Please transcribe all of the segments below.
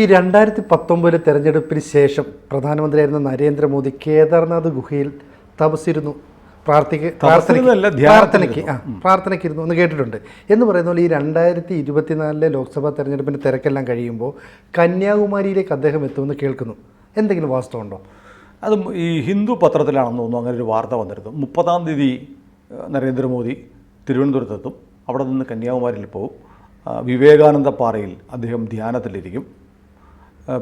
ഈ രണ്ടായിരത്തി പത്തൊമ്പതിലെ തെരഞ്ഞെടുപ്പിന് ശേഷം പ്രധാനമന്ത്രിയായിരുന്ന നരേന്ദ്രമോദി കേദാർനാഥ് ഗുഹയിൽ തപസ്സിരുന്നു. പ്രാർത്ഥിക്ക് പ്രാർത്ഥനയ്ക്കിരുന്നു പ്രാർത്ഥനയ്ക്ക് ആ എന്ന് കേട്ടിട്ടുണ്ട്. എന്ന് പറയുന്ന പോലെ ഈ രണ്ടായിരത്തി ഇരുപത്തിനാലിലെ ലോക്സഭാ തെരഞ്ഞെടുപ്പിന്റെ തിരക്കെല്ലാം കഴിയുമ്പോൾ കന്യാകുമാരിയിലേക്ക് അദ്ദേഹം എത്തുമെന്ന് കേൾക്കുന്നു. എന്തെങ്കിലും വാസ്തവമുണ്ടോ? അത് ഈ ഹിന്ദു പത്രത്തിലാണെന്ന് തോന്നുന്നു. അങ്ങനെ ഒരു വാർത്ത വന്നിരുന്നു. മുപ്പതാം തീയതി നരേന്ദ്രമോദി തിരുവനന്തപുരത്തെത്തും. അവിടെ നിന്ന് കന്യാകുമാരിയിൽ പോകും വിവേകാനന്ദ പാറയിൽ അദ്ദേഹം ധ്യാനത്തിലിരിക്കും.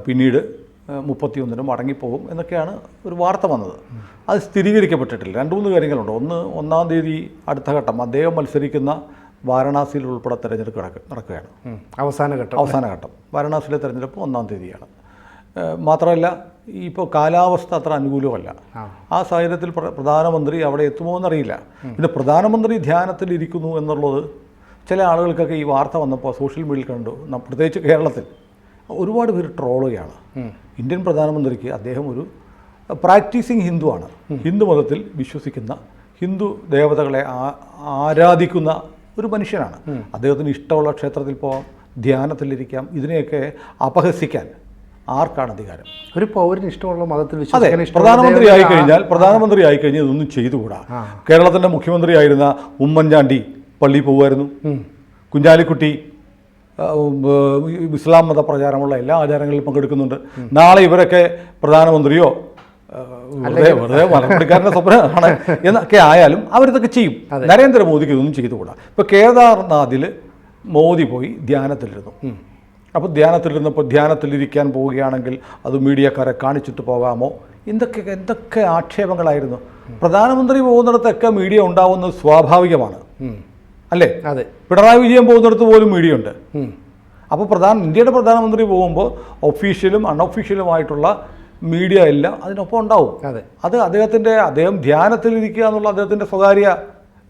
പിന്നീട് മുപ്പത്തിയൊന്നിന് മടങ്ങിപ്പോകും എന്നൊക്കെയാണ് ഒരു വാർത്ത വന്നത്. അത് സ്ഥിരീകരിക്കപ്പെട്ടിട്ടില്ല. രണ്ട് മൂന്ന് കാര്യങ്ങളുണ്ട്. ഒന്ന് ഒന്നാം തീയതി അടുത്ത ഘട്ടം അദ്ദേഹം മത്സരിക്കുന്ന വാരണാസിയിൽ ഉൾപ്പെടെ തെരഞ്ഞെടുപ്പ് നടക്ക നടക്കുകയാണ്. അവസാന ഘട്ടം. അവസാന ഘട്ടം. വാരണാസിയിലെ തെരഞ്ഞെടുപ്പ് ഒന്നാം തീയതിയാണ്. മാത്രമല്ല ഇപ്പോൾ കാലാവസ്ഥ അത്ര അനുകൂലമല്ല. ആ. സാഹചര്യത്തിൽ പ്രധാനമന്ത്രി അവിടെ എത്തുമോ എന്നറിയില്ല. പിന്നെ പ്രധാനമന്ത്രി ധ്യാനത്തിൽ ഇരിക്കുന്നു എന്നുള്ളത് ചില ആളുകൾക്കൊക്കെ ഈ വാർത്ത വന്നപ്പോൾ സോഷ്യൽ മീഡിയയിൽ കണ്ടു. പ്രത്യേകിച്ച് കേരളത്തിൽ. ഒരുപാട് പേര് ട്രോളുകയാണ്. ഇന്ത്യൻ പ്രധാനമന്ത്രിക്ക് അദ്ദേഹം ഒരു പ്രാക്ടീസിങ് ഹിന്ദുവാണ്. ഹിന്ദു മതത്തിൽ വിശ്വസിക്കുന്ന ഹിന്ദു ദേവതകളെ ആരാധിക്കുന്ന ഒരു മനുഷ്യനാണ്. അദ്ദേഹത്തിന് ഇഷ്ടമുള്ള ക്ഷേത്രത്തിൽ പോകാം ധ്യാനത്തിലിരിക്കാം ഇതിനെയൊക്കെ അപഹസിക്കാൻ ആർക്കാണ് അധികാരം? ഒരു പൗരന് ഇഷ്ടമുള്ള മതത്തിൽ അതെ പ്രധാനമന്ത്രി ആയി കഴിഞ്ഞാൽ പ്രധാനമന്ത്രി ആയി കഴിഞ്ഞാൽ ഇതൊന്നും ചെയ്തുകൂടാ. കേരളത്തിന്റെ മുഖ്യമന്ത്രിയായിരുന്ന ഉമ്മൻചാണ്ടി പള്ളി പോകുമായിരുന്നു കുഞ്ഞാലിക്കുട്ടി ഇസ്ലാം മത പ്രചാരമുള്ള എല്ലാ ആചാരങ്ങളിലും പങ്കെടുക്കുന്നുണ്ട്. നാളെ ഇവരൊക്കെ പ്രധാനമന്ത്രിയോ വെറുതെ വെറുതെ മലപ്പുറക്കാരന്റെ സ്വപ്നമാണ് എന്നൊക്കെ ആയാലും അവരിതൊക്കെ ചെയ്യും. നരേന്ദ്രമോദിക്ക് ഇതൊന്നും ചെയ്തുകൂടാ. ഇപ്പോൾ കേദാർനാഥിൽ മോദി പോയി ധ്യാനത്തിലിരുന്നു. അപ്പോൾ ധ്യാനത്തിലിരുന്നപ്പോൾ ധ്യാനത്തിലിരിക്കാൻ പോവുകയാണെങ്കിൽ അത് മീഡിയക്കാരെ കാണിച്ചിട്ട് പോകാമോ? എന്തൊക്കെ എന്തൊക്കെ ആക്ഷേപങ്ങളായിരുന്നു. പ്രധാനമന്ത്രി പോകുന്നിടത്തൊക്കെ മീഡിയ ഉണ്ടാവുന്നത് സ്വാഭാവികമാണ്. അല്ലേ? അതെ. പിണറായി വിജയൻ പോകുന്നിടത്ത് പോലും മീഡിയ ഉണ്ട് അപ്പോൾ പ്രധാന ഇന്ത്യയുടെ പ്രധാനമന്ത്രി പോകുമ്പോൾ ഒഫീഷ്യലും അൺഒഫീഷ്യലുമായിട്ടുള്ള മീഡിയ എല്ലാം അതിനൊപ്പം ഉണ്ടാവും. അതെ. അത് അദ്ദേഹത്തിന്റെ അദ്ദേഹം ധ്യാനത്തിലിരിക്കുക എന്നുള്ള അദ്ദേഹത്തിന്റെ സ്വകാര്യ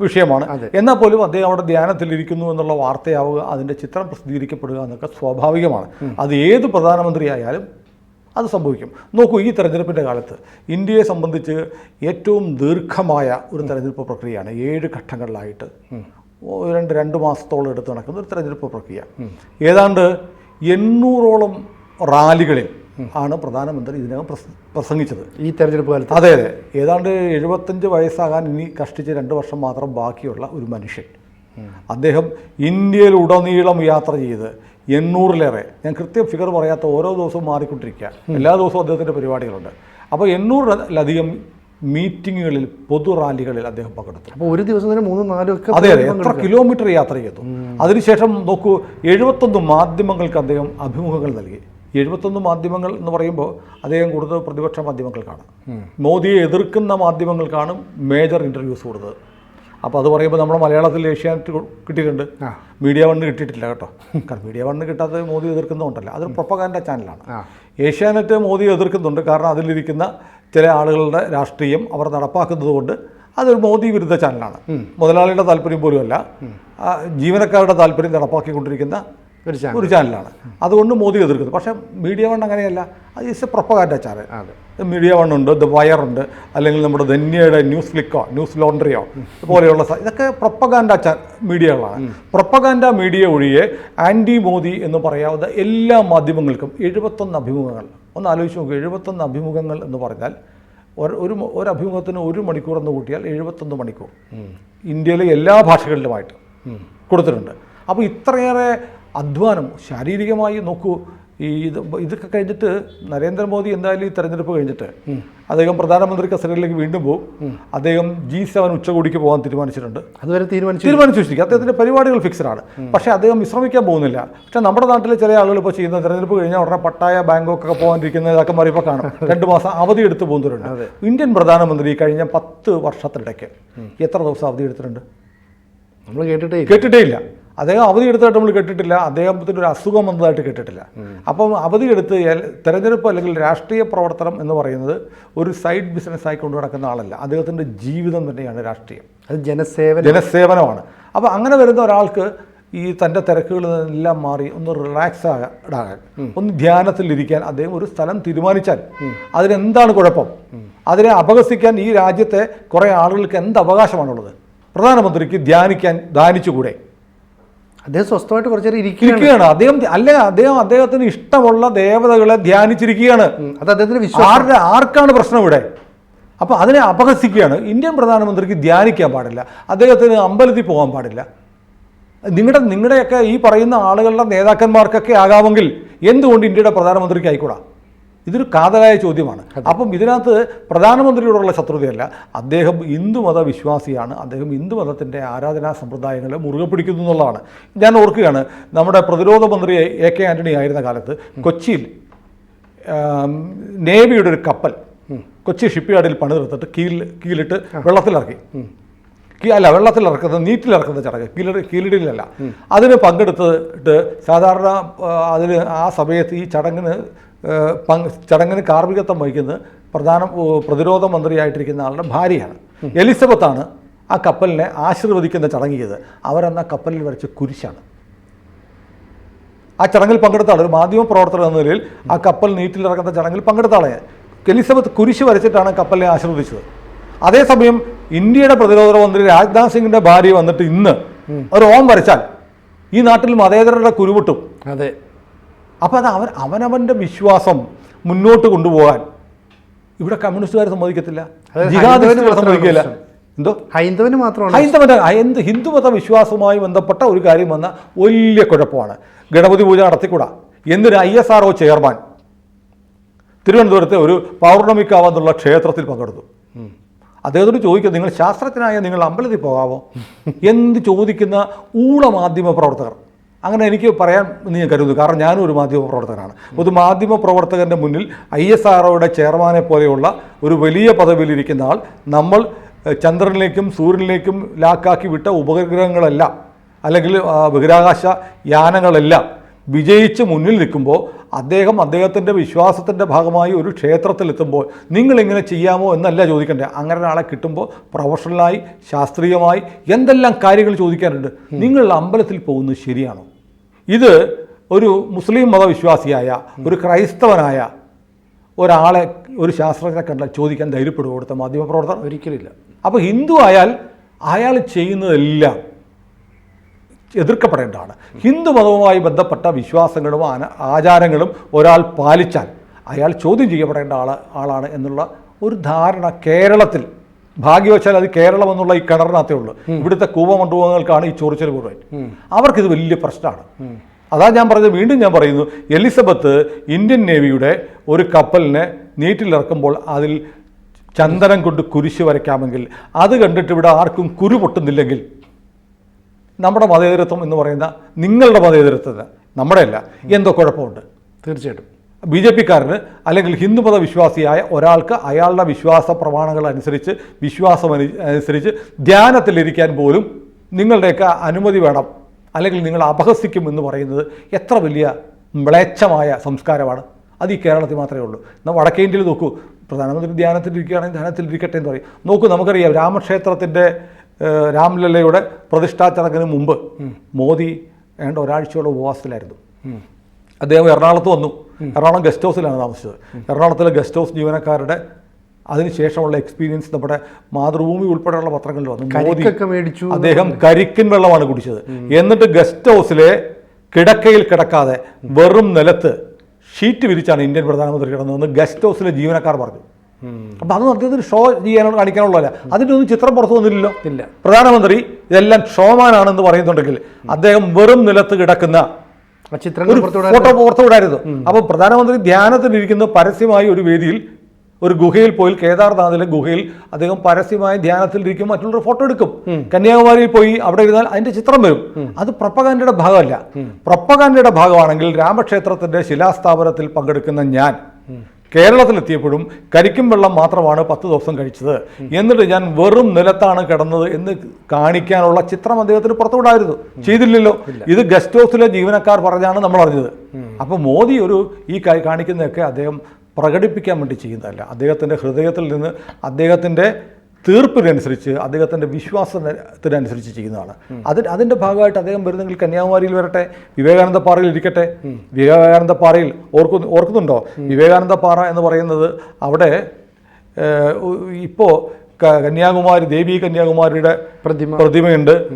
വിഷയമാണ്. എന്നാൽ പോലും അദ്ദേഹം അവിടെ ധ്യാനത്തിലിരിക്കുന്നു എന്നുള്ള വാർത്തയാവുക അതിന്റെ ചിത്രം പ്രസിദ്ധീകരിക്കപ്പെടുക എന്നൊക്കെ സ്വാഭാവികമാണ്. അത് ഏത് പ്രധാനമന്ത്രി ആയാലും അത് സംഭവിക്കും. നോക്കൂ ഈ തെരഞ്ഞെടുപ്പിന്റെ കാലത്ത് ഇന്ത്യയെ സംബന്ധിച്ച് ഏറ്റവും ദീർഘമായ ഒരു തെരഞ്ഞെടുപ്പ് പ്രക്രിയയാണ് ഏഴ് ഘട്ടങ്ങളിലായിട്ട് രണ്ട് രണ്ട് മാസത്തോളം എടുത്ത് നടക്കുന്ന ഒരു തെരഞ്ഞെടുപ്പ് പ്രക്രിയ. ഏതാണ്ട് എണ്ണൂറോളം റാലികളിൽ ആണ് പ്രധാനമന്ത്രി ഇതിനകം പ്രസ- പ്രസംഗിച്ചത്. ഈ തെരഞ്ഞെടുപ്പ് കാലത്ത്? അതെ അതെ. ഏതാണ്ട് എഴുപത്തഞ്ച് വയസ്സാകാൻ ഇനി കഷ്ടിച്ച് രണ്ട് വർഷം മാത്രം ബാക്കിയുള്ള ഒരു മനുഷ്യൻ. അദ്ദേഹം ഇന്ത്യയിൽ ഉടനീളം യാത്ര ചെയ്ത് എണ്ണൂറിലേറെ ഞാൻ കൃത്യം ഫിഗർ പറയാത്ത ഓരോ ദിവസവും മാറിക്കൊണ്ടിരിക്കുക. എല്ലാ ദിവസവും അദ്ദേഹത്തിന്റെ പരിപാടികളുണ്ട്. അപ്പോൾ എണ്ണൂറിലധികം മീറ്റിങ്ങുകളിൽ പൊതു റാലികളിൽ അദ്ദേഹം പങ്കെടുത്തു. അപ്പോൾ ഒരു ദിവസം തന്നെ മൂന്ന് നാലും ഒക്കെ അതെ അതെ എത്ര കിലോമീറ്റർ യാത്ര ചെയ്തു. അതിനുശേഷം നോക്കൂ എഴുപത്തൊന്ന് മാധ്യമങ്ങൾക്ക് അദ്ദേഹം അഭിമുഖങ്ങൾ നൽകി. എഴുപത്തൊന്ന് മാധ്യമങ്ങൾ എന്ന് പറയുമ്പോൾ അദ്ദേഹം കൂടുതൽ പ്രതിപക്ഷ മാധ്യമങ്ങൾക്കാണ് മോദിയെ എതിർക്കുന്ന മാധ്യമങ്ങൾക്കാണ് മേജർ ഇന്റർവ്യൂസ് കൊടുത്തത് അപ്പോൾ അത് പറയുമ്പോൾ നമ്മുടെ മലയാളത്തിൽ ഏഷ്യാനെറ്റ് കിട്ടിയിട്ടുണ്ട്. മീഡിയ വണ്ണ് കിട്ടിയിട്ടില്ല കേട്ടോ. കാരണം മീഡിയ വണ്ണ് കിട്ടാത്തത് മോദി എതിർക്കുന്നതുകൊണ്ടല്ല. അതൊരു പ്രൊപ്പകാന്റെ ചാനലാണ് ഏഷ്യാനെറ്റ് മോദി എതിർക്കുന്നുണ്ട്. കാരണം അതിലിരിക്കുന്ന ചില ആളുകളുടെ രാഷ്ട്രീയം അവർ നടപ്പാക്കുന്നത് കൊണ്ട് അതൊരു മോദി വിരുദ്ധ ചാനലാണ് മുതലാളിയുടെ താല്പര്യം പോലുമല്ല. അല്ല ജീവനക്കാരുടെ താല്പര്യം നടപ്പാക്കിക്കൊണ്ടിരിക്കുന്ന ഒരു ചാനലാണ്. അതുകൊണ്ട് മോദി എതിർക്കുന്നു. പക്ഷേ മീഡിയ വൺ അങ്ങനെയല്ല. അത് is a propaganda channel media one ഉണ്ട് ദ വയർ ഉണ്ട് അല്ലെങ്കിൽ നമ്മുടെ ധന്യയുടെ ന്യൂസ് ഫ്ലിക്കോ ന്യൂസ് ലോണ്ടറിയോ പോലെയുള്ള ഇതൊക്കെ പ്രൊപ്പഗാൻഡ ചാ മീഡിയകളാണ്. പ്രൊപ്പഗാൻഡ മീഡിയ ഒഴികെ ആന്റി മോദി എന്ന് പറയാവുന്ന എല്ലാ മാധ്യമങ്ങൾക്കും എഴുപത്തൊന്ന് അഭിമുഖങ്ങൾ. ഒന്ന് ആലോചിച്ച് നോക്കുക എഴുപത്തൊന്ന് അഭിമുഖങ്ങൾ എന്ന് പറഞ്ഞാൽ ഒരു ഒരു അഭിമുഖത്തിന് ഒരു മണിക്കൂർ എന്ന് കൂട്ടിയാൽ എഴുപത്തൊന്ന് മണിക്കൂർ. ഇന്ത്യയിലെ എല്ലാ ഭാഷകളിലുമായിട്ട് കൊടുത്തിട്ടുണ്ട്. അപ്പോൾ ഇത്രയേറെ അധ്വാനം ശാരീരികമായി നോക്കൂ ഈ ഇത് ഇതൊക്കെ കഴിഞ്ഞിട്ട് നരേന്ദ്രമോദി എന്തായാലും ഈ തെരഞ്ഞെടുപ്പ് കഴിഞ്ഞിട്ട് അദ്ദേഹം പ്രധാനമന്ത്രി കസേരയിലേക്ക് വീണ്ടും പോകും അദ്ദേഹം ജി സെവൻ ഉച്ചകോടിക്ക് പോകാൻ തീരുമാനിച്ചിട്ടുണ്ട്. അതുവരെ തീരുമാനിച്ചു തീരുമാനിച്ചു വെച്ചിരിക്കും അദ്ദേഹത്തിന്റെ പരിപാടികൾ ഫിക്സഡ് ആണ്. പക്ഷേ അദ്ദേഹം വിശ്രമിക്കാൻ പോകുന്നില്ല. പക്ഷെ നമ്മുടെ നാട്ടിലെ ചില ആളുകൾ ഇപ്പോൾ ചെയ്യുന്ന തെരഞ്ഞെടുപ്പ് കഴിഞ്ഞാൽ ഉടനെ പട്ടായ ബാങ്കോക്ക് ഒക്കെ പോകാനിരിക്കുന്ന ഇതൊക്കെ മറിയപ്പോൾ കാണും. രണ്ട് മാസം അവധി എടുത്ത് പോകുന്നവരുണ്ട് ഇന്ത്യൻ പ്രധാനമന്ത്രി കഴിഞ്ഞ പത്ത് വർഷത്തിനിടയ്ക്ക് എത്ര ദിവസം അവധി എടുത്തിട്ടുണ്ട്? നമ്മൾ കേട്ടിട്ടേ. കേട്ടിട്ടേ ഇല്ല. അദ്ദേഹം അവധി എടുത്തതായിട്ട് നമ്മൾ കേട്ടിട്ടില്ല. അദ്ദേഹത്തിന് ഒരു അസുഖം വന്നതായിട്ട് കേട്ടിട്ടില്ല. അപ്പം അവധി എടുത്ത് തെരഞ്ഞെടുപ്പ് അല്ലെങ്കിൽ രാഷ്ട്രീയ പ്രവർത്തനം എന്ന് പറയുന്നത് ഒരു സൈഡ് ബിസിനസ് ആയി കൊണ്ടു നടക്കുന്ന ആളല്ല. അദ്ദേഹത്തിന്റെ ജീവിതം തന്നെയാണ് രാഷ്ട്രീയം. അത് ജനസേവന. ജനസേവനമാണ്. അപ്പോൾ അങ്ങനെ വരുന്ന ഒരാൾക്ക് ഈ തന്റെ തിരക്കുകളിൽ നിന്നെല്ലാം മാറി ഒന്ന് റിലാക്സ് ആകാൻ ഒന്ന് ധ്യാനത്തിലിരിക്കാൻ അദ്ദേഹം ഒരു സ്ഥലം തീരുമാനിച്ചാൽ അതിനെന്താണ് കുഴപ്പം? അതിനെ അപഹസിക്കാൻ ഈ രാജ്യത്തെ കുറേ ആളുകൾക്ക് എന്ത് അവകാശമാണുള്ളത്? പ്രധാനമന്ത്രിക്ക് ധ്യാനിക്കാൻ ധ്യാനിച്ചുകൂടെ? അദ്ദേഹം സ്വസ്ഥമായിട്ട് കുറച്ചേരം ഇരിക്കുകയാണ്. ഇരിക്കുകയാണ്. അദ്ദേഹം അല്ലെ അദ്ദേഹം അദ്ദേഹത്തിന് ഇഷ്ടമുള്ള ദേവതകളെ ധ്യാനിച്ചിരിക്കുകയാണ്. അത് അദ്ദേഹത്തിന് വിശ്വാസം. ആർക്കാണ് പ്രശ്നം ഇവിടെ? അപ്പോൾ അതിനെ അപഹസിക്കുകയാണ്. ഇന്ത്യൻ പ്രധാനമന്ത്രിക്ക് ധ്യാനിക്കാൻ പാടില്ല. അദ്ദേഹത്തിന് അമ്പലത്തിൽ പോകാൻ പാടില്ല. നിങ്ങളുടെ നിങ്ങളുടെയൊക്കെ ഈ പറയുന്ന ആളുകളുടെ നേതാക്കന്മാർക്കൊക്കെ ആകാമെങ്കിൽ എന്തുകൊണ്ട് ഇന്ത്യയുടെ പ്രധാനമന്ത്രിക്ക് ആയിക്കൂടാ? ഇതൊരു കാതലായ ചോദ്യമാണ്. അപ്പം ഇതിനകത്ത് പ്രധാനമന്ത്രിയോടുള്ള ശത്രുതയല്ല. അദ്ദേഹം ഹിന്ദുമത വിശ്വാസിയാണ് അദ്ദേഹം ഹിന്ദുമതത്തിന്റെ ആരാധനാ സമ്പ്രദായങ്ങളെ മുറുകെ പിടിക്കുന്നു എന്നുള്ളതാണ്. ഞാൻ ഓർക്കുകയാണ് നമ്മുടെ പ്രതിരോധ മന്ത്രി എ കെ ആന്റണി ആയിരുന്ന കാലത്ത് കൊച്ചിയിൽ നേവിയുടെ ഒരു കപ്പൽ കൊച്ചി ഷിപ്പ് യാർഡിൽ പണിതെടുത്തിട്ട് കീൽ കീലിട്ട് വെള്ളത്തിലിറക്കി. അല്ല നീറ്റിൽ നീറ്റിലിറക്കുന്ന ചടങ്ങ് കീലടി കീലടിയിലല്ല. അതിന് പങ്കെടുത്തിട്ട് സാധാരണ അതിന് ആ സമയത്ത് ഈ ചടങ്ങിന് ചടങ്ങിന് കാർമ്മികത്വം വഹിക്കുന്നത് പ്രധാന പ്രതിരോധ മന്ത്രിയായിട്ടിരിക്കുന്ന ആളുടെ ഭാര്യയാണ്. എലിസബത്താണ് ആ കപ്പലിനെ ആശീർവദിക്കുന്ന ചടങ്ങ് ചെയ്ത് അവരന്ന് ആ കപ്പലിൽ വരച്ച കുരിശാണ്. ആ ചടങ്ങിൽ പങ്കെടുത്ത ആൾ ഒരു മാധ്യമ പ്രവർത്തകർ എന്ന നിലയിൽ ആ കപ്പൽ നീറ്റിലിറക്കുന്ന ചടങ്ങിൽ പങ്കെടുത്ത ആളെ എലിസബത്ത് കുരിശ് വരച്ചിട്ടാണ് കപ്പലിനെ ആശീർവദിച്ചത്. അതേസമയം ഇന്ത്യയുടെ പ്രതിരോധ മന്ത്രി രാജ്നാഥ് സിംഗിന്റെ ഭാര്യ വന്നിട്ട് ഇന്ന് ഒരു ഓം വരച്ചാൽ ഈ നാട്ടിൽ മതേതരരുടെ കുരുവിട്ടും അതെ. അപ്പോൾ അത് അവൻ അവനവന്റെ വിശ്വാസം മുന്നോട്ട് കൊണ്ടുപോകാൻ ഇവിടെ കമ്മ്യൂണിസ്റ്റുകാർ സമ്മതിക്കത്തില്ല. സമ്മതിക്കില്ല എന്തോ? ഹൈന്ദവന് മാത്രമാണ് ഹൈന്ദവന്റെ എന്ത് ഹിന്ദുമത വിശ്വാസവുമായി ബന്ധപ്പെട്ട ഒരു കാര്യം വന്ന വലിയ കുഴപ്പമാണ്. ഗണപതി പൂജ നടത്തിക്കൂടാ. എന്തൊരു I S R O chairman തിരുവനന്തപുരത്തെ ഒരു പൗർണമിക്കാവെന്നുള്ള ക്ഷേത്രത്തിൽ പങ്കെടുത്തു. അദ്ദേഹത്തോട് ചോദിക്കുക നിങ്ങൾ ശാസ്ത്രജ്ഞനായ നിങ്ങൾ അമ്പലത്തിൽ പോകാമോ എന്ത് ചോദിക്കുന്ന ഊള മാധ്യമ പ്രവർത്തകർ. അങ്ങനെ എനിക്ക് പറയാൻ എന്ന് ഞാൻ കരുതുന്നു. കാരണം ഞാനും ഒരു മാധ്യമ പ്രവർത്തകനാണ്. ഒരു മാധ്യമ പ്രവർത്തകന്റെ മുന്നിൽ ഐ എസ് ആർ ഒയുടെ ചെയർമാനെ പോലെയുള്ള ഒരു വലിയ പദവിയിലിരിക്കുന്ന ആൾ നമ്മൾ ചന്ദ്രനിലേക്കും സൂര്യനിലേക്കും ലാക്കാക്കി വിട്ട ഉപഗ്രഹങ്ങളെല്ലാം അല്ലെങ്കിൽ ബഹിരാകാശ യാനങ്ങളെല്ലാം വിജയിച്ച് മുന്നിൽ നിൽക്കുമ്പോൾ അദ്ദേഹം അദ്ദേഹത്തിന്റെ വിശ്വാസത്തിന്റെ ഭാഗമായി ഒരു ക്ഷേത്രത്തിലെത്തുമ്പോൾ നിങ്ങളിങ്ങനെ ചെയ്യാമോ എന്നല്ല ചോദിക്കണ്ടേ അങ്ങനെ ഒരാളെ കിട്ടുമ്പോൾ പ്രൊഫഷണലായി ശാസ്ത്രീയമായി എന്തെല്ലാം കാര്യങ്ങൾ ചോദിക്കാനുണ്ട്. നിങ്ങൾ അമ്പലത്തിൽ പോകുന്നത് ശരിയാണോ? ഇത് ഒരു മുസ്ലിം മതവിശ്വാസിയായ ഒരു ക്രൈസ്തവനായ ഒരാളെ ഒരു ശാസ്ത്രജ്ഞനെ കണ്ടാൽ ചോദിക്കാൻ ധൈര്യപ്പെടുക കൊടുത്ത മാധ്യമപ്രവർത്തകർ? ഒരിക്കലില്ല അപ്പോൾ ഹിന്ദു ആയാൽ അയാൾ ചെയ്യുന്നതെല്ലാം എതിർക്കപ്പെടേണ്ടതാണ്. ഹിന്ദു മതവുമായി ബന്ധപ്പെട്ട വിശ്വാസങ്ങളും ആചാരങ്ങളും ഒരാൾ പാലിച്ചാൽ അയാൾ ചോദ്യം ചെയ്യപ്പെടേണ്ട ആൾ ആളാണ് എന്നുള്ള ഒരു ധാരണ കേരളത്തിൽ. ഭാഗ്യവശാൽ അത് കേരളം എന്നുള്ള ഈ കിണറിനകത്തേ ഉള്ളൂ. ഇവിടുത്തെ കൂപമണ്ഡപങ്ങൾക്കാണ് ഈ ചൊറിച്ചൽ മുഴുവൻ. അവർക്കിത് വലിയ പ്രശ്നമാണ്. അതാ ഞാൻ പറഞ്ഞത് വീണ്ടും ഞാൻ പറയുന്നു എലിസബത്ത് ഇന്ത്യൻ നേവിയുടെ ഒരു കപ്പലിനെ നീറ്റിലിറക്കുമ്പോൾ അതിൽ ചന്ദനം കൊണ്ട് കുരിശ് വരയ്ക്കാമെങ്കിൽ അത് കണ്ടിട്ട് ഇവിടെ ആർക്കും കുരു പൊട്ടുന്നില്ലെങ്കിൽ നമ്മുടെ മതേതരത്വം എന്ന് പറയുന്ന നിങ്ങളുടെ മതേതരത്വത്തിന് നമ്മുടെയല്ല. എന്തോ കുഴപ്പമുണ്ട്. തീർച്ചയായിട്ടും. ബി ജെ പിക്കാരന് അല്ലെങ്കിൽ ഹിന്ദുമത വിശ്വാസിയായ ഒരാൾക്ക് അയാളുടെ വിശ്വാസ പ്രമാണങ്ങൾ അനുസരിച്ച് വിശ്വാസം അനു- അനുസരിച്ച് ധ്യാനത്തിലിരിക്കാൻ പോലും നിങ്ങളുടെയൊക്കെ അനുമതി വേണം. അല്ലെങ്കിൽ നിങ്ങൾ അപഹസിക്കും എന്ന് പറയുന്നത് എത്ര വലിയ മ്ലേച്ഛമായ സംസ്കാരമാണ്. അത് ഈ കേരളത്തിൽ മാത്രമേ ഉള്ളൂ. എന്നാൽ വടക്കേ ഇന്ത്യയിൽ നോക്കൂ. പ്രധാനമന്ത്രി ധ്യാനത്തിലിരിക്കുകയാണെങ്കിൽ ധ്യാനത്തിലിരിക്കട്ടെ എന്ന് പറയും. നോക്കൂ നമുക്കറിയാം രാമക്ഷേത്രത്തിന്റെ രാംലല്ലയുടെ പ്രതിഷ്ഠാ ചടങ്ങിന് മുമ്പ് മോദി ഏണ്ട ഒരാഴ്ചയോളം ഉപവാസത്തിലായിരുന്നു. അദ്ദേഹം എറണാകുളത്ത് വന്നു. എറണാകുളം ഗസ്റ്റ് ഹൗസിലാണ് താമസിച്ചത്. എറണാകുളത്തിലെ ഗസ്റ്റ് ഹൗസ് ജീവനക്കാരുടെ അതിനുശേഷമുള്ള എക്സ്പീരിയൻസ് നമ്മുടെ മാതൃഭൂമി ഉൾപ്പെടെയുള്ള പത്രങ്ങളിൽ വന്നു. മോദി മേടിച്ചു. അദ്ദേഹം കരിക്കിൻ വെള്ളമാണ് കുടിച്ചത്. എന്നിട്ട് ഗസ്റ്റ് ഹൗസിലെ കിടക്കയിൽ കിടക്കാതെ വെറും നിലത്ത് ഷീറ്റ് വിരിച്ചാണ് ഇന്ത്യൻ പ്രധാനമന്ത്രി കിടന്നതെന്ന് ഗസ്റ്റ് ഹൗസിലെ ജീവനക്കാർ പറഞ്ഞു. അപ്പൊ അത് അദ്ദേഹത്തിന് ഷോ ചെയ്യാനുള്ള കാണിക്കാനുള്ളതല്ല അതിന്റെ ഒന്നും ചിത്രം പുറത്തു വന്നില്ലല്ലോ. ഇല്ല. പ്രധാനമന്ത്രി ഇതെല്ലാം ഷോമാനാണെന്ന് പറയുന്നുണ്ടെങ്കിൽ അദ്ദേഹം വെറും നിലത്ത് കിടക്കുന്ന ആ പുറത്തു ഒരു ഫോട്ടോ പുറത്തുവിടായിരുന്നു. അപ്പോൾ പ്രധാനമന്ത്രി ധ്യാനത്തിലിരിക്കുന്ന പരസ്യമായി ഒരു വേദിയിൽ ഒരു ഗുഹയിൽ പോയി കേദാർനാഥിലെ ഗുഹയിൽ അദ്ദേഹം പരസ്യമായി ധ്യാനത്തിലിരിക്കും മറ്റുള്ളവർ ഫോട്ടോ എടുക്കും. കന്യാകുമാരിയിൽ പോയി അവിടെ ഇരുന്നാൽ അതിന്റെ ചിത്രം വരും. അത് പ്രപ്പകാൻഡയുടെ ഭാഗമല്ല. പ്രപ്പകാൻഡയുടെ ഭാഗമാണെങ്കിൽ രാമക്ഷേത്രത്തിന്റെ ശിലാസ്ഥാപനത്തിൽ പങ്കെടുക്കുന്ന ഞാൻ. കേരളത്തിലെത്തിയപ്പോഴും കരിക്കും വെള്ളം മാത്രമാണ് പത്ത് ദിവസം കഴിച്ചത്. എന്നിട്ട് ഞാൻ വെറും നിലത്താണ് കിടന്നത് എന്ന് കാണിക്കാനുള്ള ചിത്രം അദ്ദേഹത്തിന് പുറത്തുവിടായിരുന്നു. ചെയ്തില്ലല്ലോ. ഇത് ഗസ്റ്റ് ഹൗസിലെ ജീവനക്കാർ പറഞ്ഞാണ് നമ്മൾ അറിഞ്ഞത് അപ്പോൾ മോദി ഒരു ഈ കാ- കാണിക്കുന്നതൊക്കെ അദ്ദേഹം പ്രകടിപ്പിക്കാൻ വേണ്ടി ചെയ്യുന്നതല്ല. അദ്ദേഹത്തിന്റെ ഹൃദയത്തിൽ നിന്ന് അദ്ദേഹത്തിന്റെ തീർപ്പിനനുസരിച്ച് അദ്ദേഹത്തിന്റെ വിശ്വാസത്തിനനുസരിച്ച് ചെയ്യുന്നതാണ്. അതിന് അതിന്റെ ഭാഗമായിട്ട് അദ്ദേഹം വരുന്നെങ്കിൽ കന്യാകുമാരിയിൽ വരട്ടെ വിവേകാനന്ദ പാറയിൽ ഇരിക്കട്ടെ. വിവേകാനന്ദ പാറയിൽ ഓർക്കുന്നു ഓർക്കുന്നുണ്ടോ? വിവേകാനന്ദ പാറ എന്ന് പറയുന്നത് അവിടെ ഇപ്പോൾ കന്യാകുമാരി ദേവി കന്യാകുമാരിയുടെ പ്രതിമ. പ്രതിമയുണ്ട്.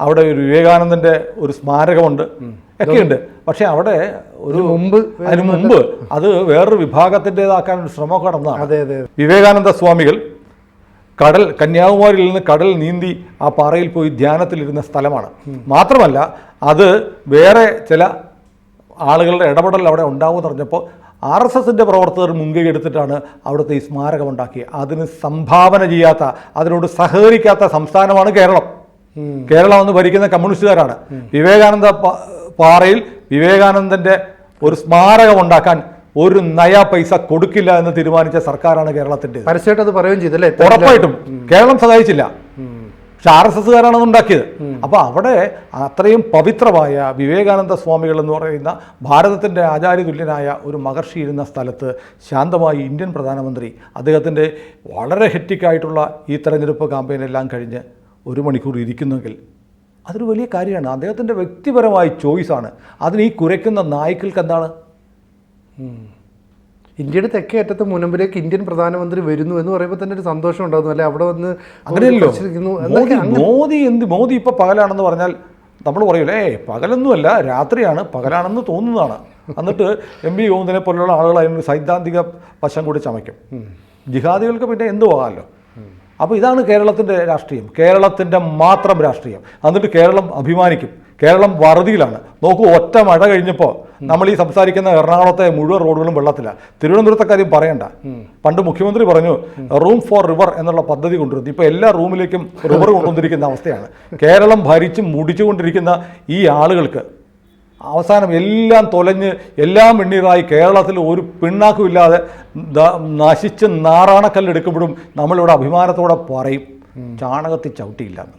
അവിടെ ഒരു വിവേകാനന്ദന്റെ ഒരു സ്മാരകമുണ്ട്. ഒക്കെയുണ്ട്. പക്ഷെ അവിടെ ഒരു മുമ്പ് അതിന് മുമ്പ് അത് വേറൊരു വിഭാഗത്തിന്റെതാക്കാൻ ഒരു ശ്രമം കടന്നതാണ് അതെ അതെ. വിവേകാനന്ദ സ്വാമികൾ കടൽ കന്യാകുമാരിയിൽ നിന്ന് കടൽ നീന്തി ആ പാറയിൽ പോയി ധ്യാനത്തിലിരുന്ന സ്ഥലമാണ്. മാത്രമല്ല അത് വേറെ ചില ആളുകളുടെ ഇടപെടൽ അവിടെ ഉണ്ടാവുമെന്ന് പറഞ്ഞപ്പോൾ ആർ എസ് എസിന്റെ പ്രവർത്തകർ മുൻകൈ എടുത്തിട്ടാണ് അവിടുത്തെ ഈ സ്മാരകം ഉണ്ടാക്കിയത്. അതിന് സംഭാവന ചെയ്യാത്ത അതിനോട് സഹകരിക്കാത്ത സംസ്ഥാനമാണ് കേരളം. കേരളം എന്ന് ഭരിക്കുന്ന കമ്മ്യൂണിസ്റ്റുകാരാണ്. വിവേകാനന്ദ പാറയിൽ വിവേകാനന്ദന്റെ ഒരു സ്മാരകം ഉണ്ടാക്കാൻ ഒരു നയ പൈസ കൊടുക്കില്ല എന്ന് തീരുമാനിച്ച സർക്കാരാണ് കേരളത്തിന്റെ പരസ്യമായിട്ട് അത് പറയുകയും ചെയ്തല്ലേ ഉറപ്പായിട്ടും. കേരളം സഹായിച്ചില്ല. പക്ഷെ ആർ എസ് എസ്സുകാരാണ് ഉണ്ടാക്കിയത്. അപ്പോൾ അവിടെ അത്രയും പവിത്രമായ വിവേകാനന്ദ സ്വാമികൾ എന്ന് പറയുന്ന ഭാരതത്തിന്റെ ആചാര്യതുല്യനായ ഒരു മഹർഷി ഇരുന്ന സ്ഥലത്ത് ശാന്തമായി ഇന്ത്യൻ പ്രധാനമന്ത്രി അദ്ദേഹത്തിന്റെ വളരെ ഹെറ്റിക്കായിട്ടുള്ള ഈ തെരഞ്ഞെടുപ്പ് കാമ്പയിനെല്ലാം കഴിഞ്ഞ് ഒരു മണിക്കൂർ ഇരിക്കുന്നെങ്കിൽ അതൊരു വലിയ കാര്യമാണ്. അദ്ദേഹത്തിന്റെ വ്യക്തിപരമായ ചോയ്സാണ് അതിന് ഈ കുരയ്ക്കുന്ന നായ്ക്കൾക്ക് എന്താണ്? ഇന്ത്യയുടെ തെക്കേ അറ്റത്ത് മുനമ്പിലേക്ക് ഇന്ത്യൻ പ്രധാനമന്ത്രി വരുന്നു എന്ന് പറയുമ്പോൾ തന്നെ ഒരു സന്തോഷം ഉണ്ടാകുന്നു അല്ലെ? അവിടെ വന്ന് അങ്ങനെയല്ലോ. മോദി എന്ത് മോദി ഇപ്പൊ പകലാണെന്ന് പറഞ്ഞാൽ നമ്മൾ പറയൂലേ ഏ പകലൊന്നുമല്ല രാത്രിയാണ് പകലാണെന്ന് തോന്നുന്നതാണ്. എന്നിട്ട് എം ബി ഗോവിന്ദനെ പോലുള്ള ആളുകൾ അതിന് സൈദ്ധാന്തിക വശം കൂടി ചമയ്ക്കും. ജിഹാദികൾക്ക് പിന്നെ എന്തു പോകാമല്ലോ അപ്പോൾ ഇതാണ് കേരളത്തിന്റെ രാഷ്ട്രീയം. കേരളത്തിന്റെ മാത്രം രാഷ്ട്രീയം. എന്നിട്ട് കേരളം അഭിമാനിക്കും. കേരളം വറുതിയിലാണ്. നോക്കൂ ഒറ്റ മഴ കഴിഞ്ഞപ്പോൾ നമ്മൾ ഈ സംസാരിക്കുന്ന എറണാകുളത്തെ മുഴുവൻ റോഡുകളും വെള്ളത്തിലാണ് തിരുവനന്തപുരത്തെ കാര്യം പറയണ്ട പണ്ട് മുഖ്യമന്ത്രി പറഞ്ഞു റൂം ഫോർ റിവർ എന്നുള്ള പദ്ധതി കൊണ്ടുവരുന്നു. ഇപ്പോൾ എല്ലാ റൂമിലേക്കും റിവർ കൊണ്ടുവന്നിരിക്കുന്ന അവസ്ഥയാണ്. കേരളം ഭരിച്ച് മുടിച്ചുകൊണ്ടിരിക്കുന്ന ഈ ആളുകൾക്ക് അവസാനം എല്ലാം തൊലഞ്ഞ് എല്ലാം വെണ്ണീറായി കേരളത്തിൽ ഒരു പിണ്ണാക്കുമില്ലാതെ നശിച്ച് നാറാണക്കല്ലെടുക്കുമ്പോഴും നമ്മളിവിടെ അഭിമാനത്തോടെ പറയും. ചാണകത്തിൽ ചവിട്ടിയില്ലെന്ന്